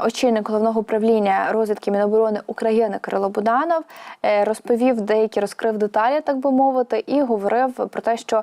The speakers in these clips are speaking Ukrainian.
Очільник головного управління розвідки Міноборони України Кирило Буданов е, розповів деякі розкрив деталі, так би мовити, і говорив про те, що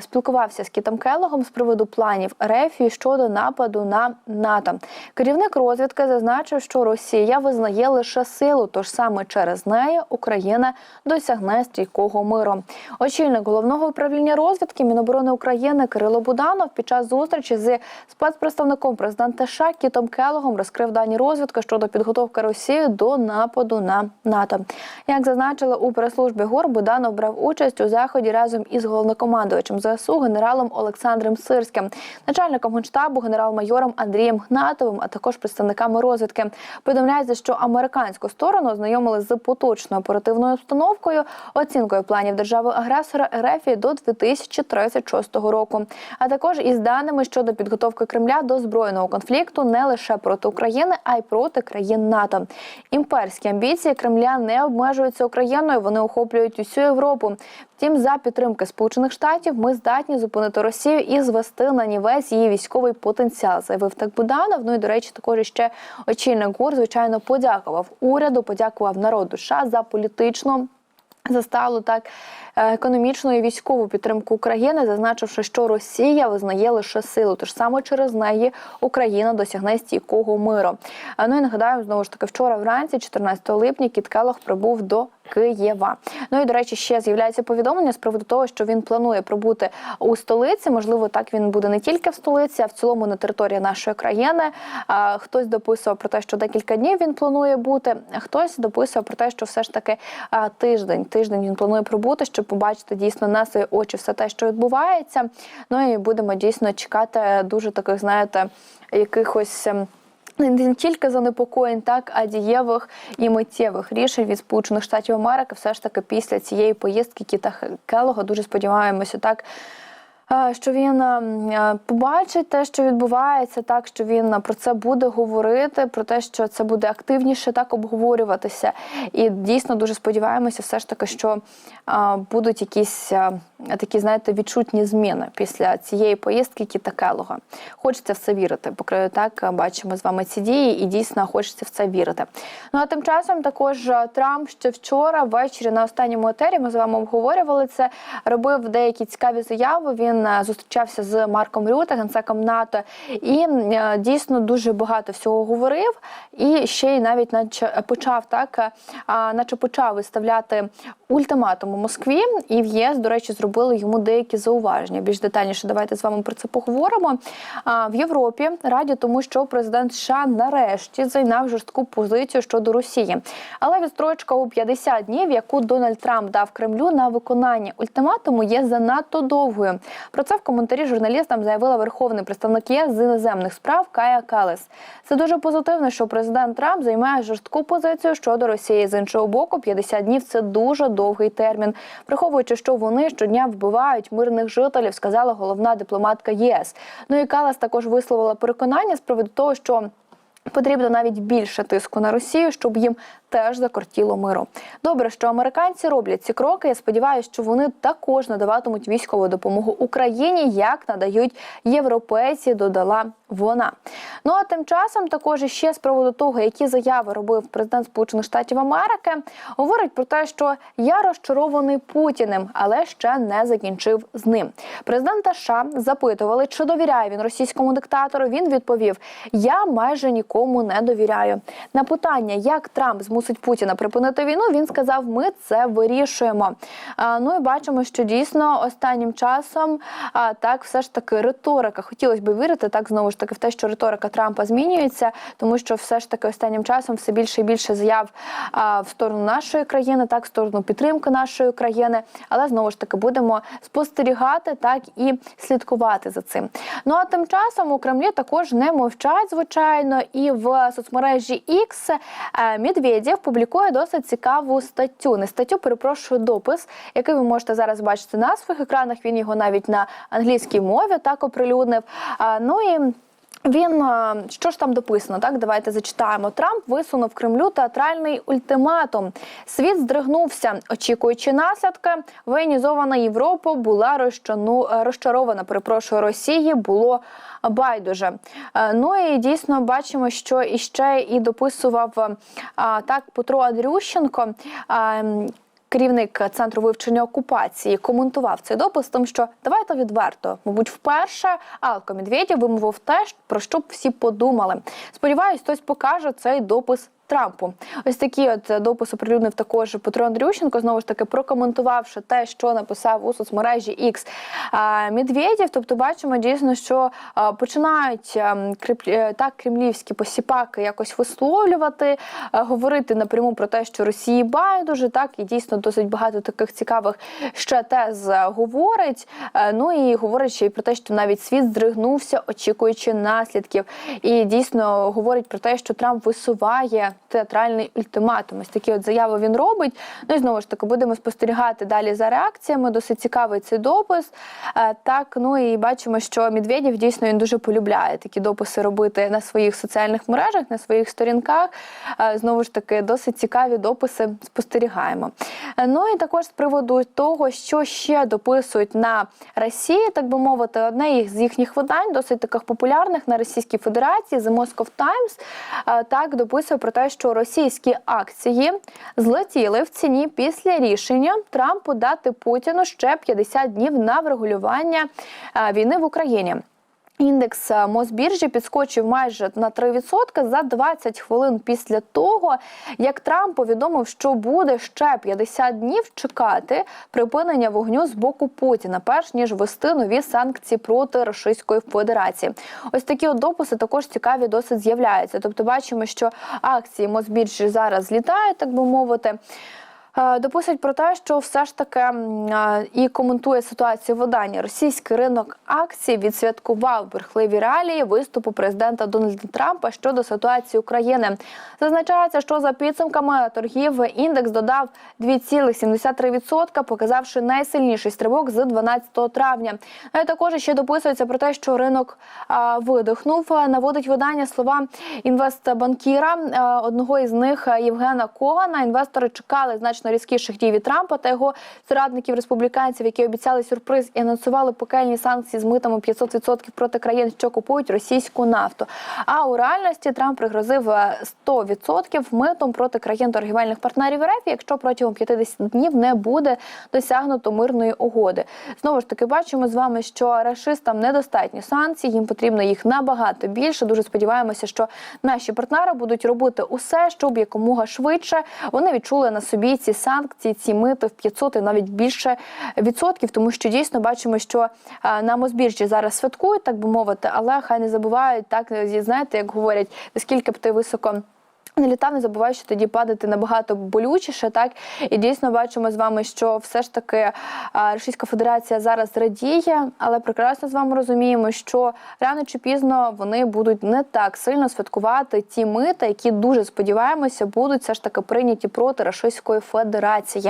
спілкувався з Кітом Келлогом з приводу планів РФ щодо нападу на НАТО. Керівник розвідки зазначив, що Росія визнає лише силу, тож саме через неї Україна досягне стійкого миру. Очільник головного управління розвідки Міноборони України Кирило Буданов під час зустрічі з спецпредставником президента США Кітом Келлогом розкрив дані розвідки щодо підготовки Росії до нападу на НАТО. Як зазначили у прес-службі ГОР, Буданов брав участь у заході разом із головнокомандувачем ЗСУ генералом Олександром Сирським, начальником генштабу генерал-майором Андрієм Гнатовим, а також представниками розвідки. Повідомляється, що американську сторону ознайомили з поточною оперативною обстановкою, оцінкою планів держави-агресора РФ до 2036 року, а також із даними щодо підготовки Кремля до збройного конфлікту не лише проти України, а й проти країн НАТО. Імперські амбіції Кремля не обмежуються Україною. Вони охоплюють усю Європу. Втім, за підтримки Сполучених Штатів ми здатні зупинити Росію і звести на нівець її військовий потенціал, заявив так Буданов. Ну і до речі, також ще очільник ГУР, звичайно, подякував уряду, подякував народу США за політичну. За сталу так е, економічну і військову підтримку України, зазначивши, що Росія визнає лише силу, тож саме через неї Україна досягне стійкого миру. Ну і нагадаю, знову ж таки, вчора вранці, 14 липня, Кіт Келох прибув до Києва. Ну і до речі, ще з'являється повідомлення з приводу того, що він планує прибути у столиці. Можливо, так він буде не тільки в столиці, а в цілому на території нашої країни. Хтось дописував про те, що декілька днів він планує бути. Хтось дописував про те, що все ж таки тиждень. Тиждень він планує прибути, щоб побачити дійсно на свої очі все те, що відбувається. Ну і будемо дійсно чекати дуже таких, знаєте, якихось. Не тільки занепокоєнь, так а дієвих і миттєвих рішень від Сполучених Штатів Америки, все ж таки після цієї поїздки Кіта Келлога, дуже сподіваємося, так. Е, Що він е, побачить те, що відбувається, так що він про це буде говорити, про те, що це буде активніше так обговорюватися. І дійсно дуже сподіваємося, все ж таки, що е, будуть якісь е, такі, знаєте, відчутні зміни після цієї поїздки Кіта Келлога. Хочеться в це вірити. Поки так е, бачимо з вами ці дії, і дійсно хочеться в це вірити. Ну а тим часом також е, Трамп ще вчора ввечері на останньому етері ми з вами обговорювали це. Робив деякі цікаві заяви. Він е, зустрічався з Марком Рюте, генсеком НАТО, і е, дійсно дуже багато всього говорив. І ще й навіть наче почав так, е, наче почав виставляти ультиматум у Москві. І в ЄС, до речі, зробили йому деякі зауваження. Більш детальніше давайте з вами про це поговоримо. В Європі раді тому, що президент США нарешті зайняв жорстку позицію щодо Росії. Але відстрочка у 50 днів, яку Дональд Трамп дав Кремлю на виконання ультиматуму, є занадто довгою. Про це в коментарі журналістам заявила верховний представник ЄС з іноземних справ Кая Калес. Це дуже позитивно, що президент Трамп займає жорстку позицію щодо Росії. З іншого боку, 50 днів це дуже довгий термін, враховуючи, що вони щодня вбивають мирних жителів, сказала головна дипломатка ЄС. Ну і Калас також висловила переконання з приводу того, що. Потрібно навіть більше тиску на Росію, щоб їм теж закортіло миру. Добре, що американці роблять ці кроки. Я сподіваюся, що вони також надаватимуть військову допомогу Україні, як надають європейці. Додала вона. Ну а тим часом також ще з приводу того, які заяви робив президент Сполучених Штатів Америки, говорить про те, що я розчарований Путіним, але ще не закінчив з ним. Президента США запитували, чи довіряє він російському диктатору. Він відповів: Я майже нікому не довіряю. На питання, як Трамп змусить Путіна припинити війну, він сказав: Ми це вирішуємо. Ну і бачимо, що дійсно останнім часом так все ж таки риторика. Хотілося б вірити так знову ж таки в те, що риторика Трампа змінюється, тому що все ж таки останнім часом все більше і більше заяв в сторону нашої країни, так в сторону підтримки нашої країни. Але знову ж таки будемо спостерігати так і слідкувати за цим. Ну а тим часом у Кремлі також не мовчать, звичайно, і в соцмережі X е, Медведєв публікує досить цікаву статтю. Не статтю, перепрошую, допис, який ви можете зараз бачити на своїх екранах. Він його навіть на англійській мові так оприлюднив. Ну і Він е, що ж там дописано? Так, давайте зачитаємо. Трамп висунув Кремлю театральний ультиматум. Світ здригнувся, очікуючи наслідки. Воєнізована Європа була розчану е, розчарована. Перепрошую Росії було байдуже. Е, Ну і дійсно бачимо, що іще і дописував так Петро Андрющенко. Керівник центру вивчення окупації коментував цей допис, тим, що давайте відверто, мабуть, вперше Алко Медведєв вимовив те, про що б всі подумали. Сподіваюсь, хтось покаже цей допис Трампу. Ось такі от допис оприлюднив також Петро Андрющенко, знову ж таки прокоментувавши те, що написав у соцмережі X Медведєв. Тобто, бачимо дійсно, що починають крип- е, так кремлівські посіпаки якось висловлювати, говорити напряму про те, що Росії байдуже, так і дійсно досить багато таких цікавих ще тез е, говорить. Е, Ну і говорить ще й про те, що навіть світ здригнувся, очікуючи наслідків. І дійсно говорить про те, що Трамп висуває театральний ультиматум. Ось такі от заяви він робить. Ну і знову ж таки будемо спостерігати далі за реакціями. Досить цікавий цей допис. Е, Так, ну і бачимо, що Медведєв дійсно він дуже полюбляє такі дописи робити на своїх соціальних мережах, на своїх сторінках. Е, Знову ж таки, досить цікаві дописи спостерігаємо. Е, Ну і також з приводу того, що ще дописують на Росії, так би мовити, одне із їхніх видань, досить таких популярних на Російській Федерації, The Moscow Times, так дописує про те, що російські акції злетіли в ціні після рішення Трампу дати Путіну ще 50 днів на врегулювання е, війни в Україні. Індекс е, Мосбіржі підскочив майже на 3% за 20 хвилин після того, як Трамп повідомив, що буде ще 50 днів чекати припинення вогню з боку Путіна, перш ніж ввести нові санкції проти Російської Федерації. Ось такі от дописи також цікаві досить з'являються. Тобто, бачимо, що акції Мосбіржі зараз злітають, так би мовити. Е, Дописують про те, що все ж таки е, і коментує ситуацію в виданні. Російський ринок акцій відсвяткував брехливі реалії виступу президента Дональда Трампа щодо ситуації України. Зазначається, що за підсумками торгів індекс додав 2,73%, показавши найсильніший стрибок з 12 травня. І також ще дописується про те, що ринок видихнув. Наводить видання слова інвестбанкіра. Одного із них Євгена Когана. Інвестори чекали значно різкіших дій від Трампа та його соратників республіканців, які обіцяли сюрприз і анонсували пекельні санкції з митами 500% проти країн, що купують російську нафту. А у реальності Трамп пригрозив е, 100% митом проти країн торгівельних партнерів РФ, якщо протягом 50 днів не буде досягнуто мирної угоди. Знову ж таки, бачимо з вами, що рашистам недостатньо санкцій, їм потрібно їх набагато більше. Дуже сподіваємося, що наші партнери будуть робити усе, щоб якомога швидше вони відчули на собі ці санкції, ці мити в 500 і навіть більше відсотків, тому що дійсно бачимо, що е, на Мосбіржі зараз святкують, так би мовити, але хай не забувають так, знаєте, як говорять, наскільки б ти високо. Не літав, не забувай, що тоді падати набагато болючіше, так і дійсно бачимо з вами, що все ж таки Російська Федерація зараз радіє, але прекрасно з вами розуміємо, що рано чи пізно вони будуть не так сильно святкувати ті мита, які дуже сподіваємося, будуть все ж таки прийняті проти Російської Федерації.